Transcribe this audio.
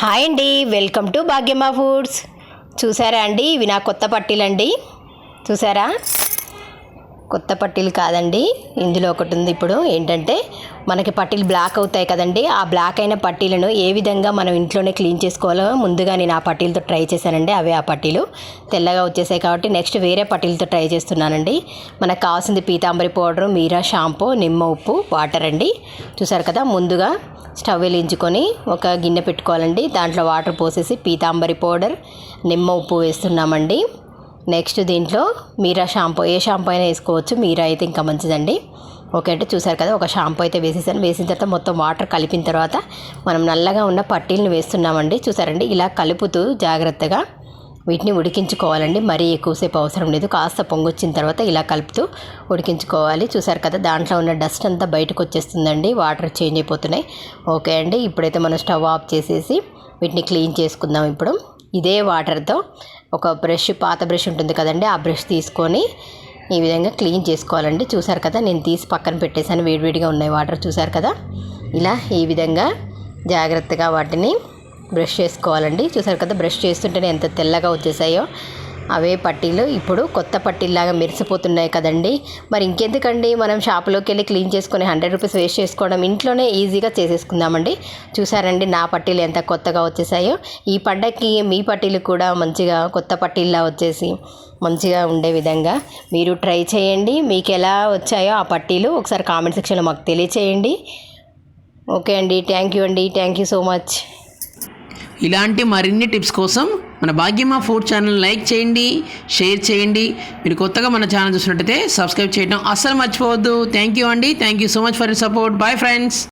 Hi అండి welcome to Bhagyamma foods. చూసారా అండి? ఇవి నా కొత్త పట్టీలండి. చూసారా? కొత్త పట్టీలు కాదండి. ఇందులో ఒకటి ఉంది ఇప్పుడు. ఏంటంటే మనకి పట్టీలు బ్లాక్ అవుతాయి కదండి. ఆ బ్లాక్ అయిన పట్టీలను ఏ విధంగా మనం ఇంట్లోనే క్లీన్ చేసుకోవాలో ముందుగా నేను ఆ పట్టీలతో ట్రై చేశానండి. అవే ఆ పట్టీలు. తెల్లగా వచ్చేసాయి కాబట్టి నెక్స్ట్ వేరే పట్టీలతో ట్రై చేస్తున్నానండి. మనకు కావాల్సింది పీతాంబరి పౌడరు మీరా షాంపూ నిమ్మ ఉప్పు వాటర్ అండి. చూసారు కదా? ముందుగా స్టవ్ వెలిగించుకొని ఒక గిన్నె పెట్టుకోవాలండి. దాంట్లో వాటర్ పోసేసి పీతాంబరి పౌడర్ నిమ్మ ఉప్పు వేస్తున్నామండి. నెక్స్ట్ దీంట్లో మీరా షాంపూ ఏ షాంపూ అయినా వేసుకోవచ్చు. మీరా అయితే ఇంకా మంచిదండి. ఓకే అంటే చూసారు కదా ఒక షాంపూ అయితే వేసేసాను. వేసిన తర్వాత మొత్తం వాటర్ కలిపిన తర్వాత మనం నల్లగా ఉన్న పట్టీలను వేస్తున్నామండి. చూసారండి? ఇలా కలుపుతూ జాగ్రత్తగా వీటిని ఉడికించుకోవాలండి. మరీ ఎక్కువసేపు అవసరం లేదు. కాస్త పొంగొచ్చిన తర్వాత ఇలా కలుపుతూ ఉడికించుకోవాలి. చూసారు కదా దాంట్లో ఉన్న డస్ట్ అంతా బయటకు వచ్చేస్తుందండి. వాటర్ చేంజ్ అయిపోతున్నాయి. ఓకే అండి. ఇప్పుడైతే మనం స్టవ్ ఆఫ్ చేసేసి వీటిని క్లీన్ చేసుకుందాం ఇప్పుడు. ఇదే వాటర్తో ఒక బ్రష్ పాత బ్రష్ ఉంటుంది కదండి ఆ బ్రష్ తీసుకొని ఈ విధంగా క్లీన్ చేసుకోవాలండి. చూసారు కదా నేను తీసి పక్కన పెట్టేశాను. వేడివేడిగా ఉన్నాయి వాటర్. చూసారు కదా ఇలా ఈ విధంగా జాగ్రత్తగా వాటిని బ్రష్ చేసుకోవాలండి. చూసారు కదా బ్రష్ చేస్తుంటేనే ఎంత తెల్లగా వచ్చేసాయో. అవే పట్టీలు. ఇప్పుడు కొత్త పట్టీలాగా మెరిసిపోతున్నాయి కదండి. మరి ఇంకెందుకండి మనం షాప్లోకి వెళ్ళి క్లీన్ చేసుకొని హండ్రెడ్ రూపీస్ వేస్ట్ చేసుకోవడం ఇంట్లోనే ఈజీగా చేసేసుకుందామండి. చూసారండి నా పట్టీలు ఎంత కొత్తగా వచ్చేసాయో. ఈ పండగకి మీ పట్టీలు కూడా మంచిగా కొత్త పట్టీల్లా వచ్చేసి మంచిగా ఉండే విధంగా మీరు ట్రై చేయండి. మీకు ఎలా వచ్చాయో ఆ పట్టీలు ఒకసారి కామెంట్ సెక్షన్లో మాకు తెలియచేయండి. ఓకే అండి థ్యాంక్ యూ అండి. Thank you so much. ఇలాంటి మరిన్ని టిప్స్ కోసం మన భాగ్యమ్మ ఫుడ్ ఛానల్ లైక్ చేయండి షేర్ చేయండి. మీరు కొత్తగా మన ఛానల్ చూసినట్టయితే సబ్స్క్రైబ్ చేయడం అస్సలు మర్చిపోవద్దు. థ్యాంక్ యూ అండి. Thank you so much for your support bye friends